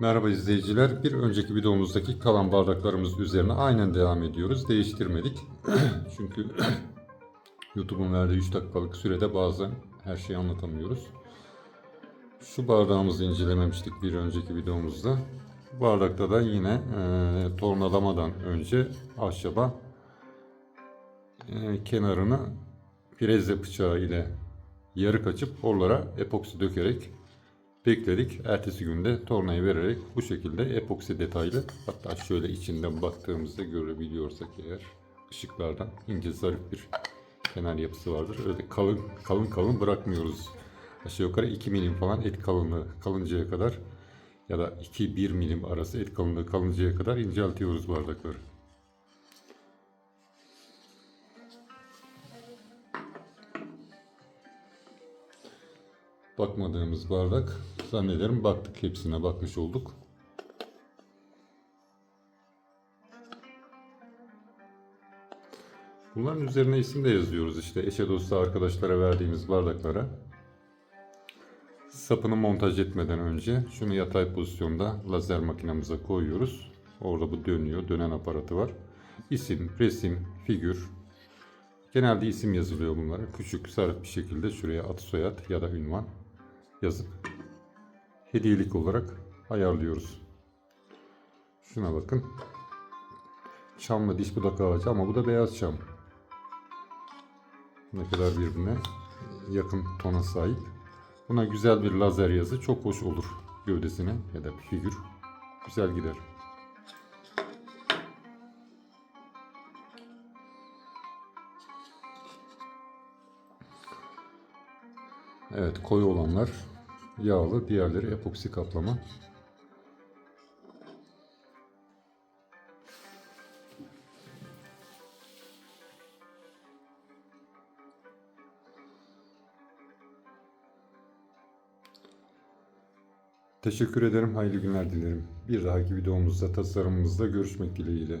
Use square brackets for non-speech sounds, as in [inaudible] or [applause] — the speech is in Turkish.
Merhaba izleyiciler. Bir önceki videomuzdaki kalan bardaklarımız üzerine aynen devam ediyoruz. Değiştirmedik. [clears throat] Çünkü [clears throat] YouTube'un verdiği 3 dakikalık sürede bazen her şeyi anlatamıyoruz. Şu bardağımızı incelememiştik bir önceki videomuzda. Bu bardakta da yine e, tornalamadan önce ahşaba e, kenarını freze bıçağı ile yarık açıp oralara epoksi dökerek bekledik. Ertesi günde tornayı vererek bu şekilde epoksi detaylı hatta şöyle içinden baktığımızda görebiliyorsak eğer ışıklardan ince zarif bir kenar yapısı vardır. Öyle kalın kalın kalın bırakmıyoruz. Aşağı yukarı 2 milim falan et kalınlığı kalıncaya kadar ya da 2-1 milim arası et kalınlığı kalıncaya kadar inceltiyoruz bardakları. Bakmadığımız bardak zannederim baktık hepsine bakmış olduk. Bunların üzerine isim de yazıyoruz işte eşe dosta arkadaşlara verdiğimiz bardaklara. Sapını montaj etmeden önce şunu yatay pozisyonda lazer makinamıza koyuyoruz. Orada bu dönüyor, dönen aparatı var. İsim, resim, figür. Genelde isim yazılıyor bunlara. Küçük, sarı bir şekilde şuraya ad soyad ya da ünvan yazıp hediyelik olarak ayarlıyoruz. Şuna bakın. Çamlı diş budak ağacı ama bu da beyaz çam. Ne kadar birbirine yakın tona sahip. Buna güzel bir lazer yazı çok hoş olur gövdesine ya da figür. Güzel gider. Evet koyu olanlar yağlı, diğerleri epoksi kaplama. Teşekkür ederim. Hayırlı günler dilerim. Bir dahaki videomuzda tasarımımızda görüşmek dileğiyle.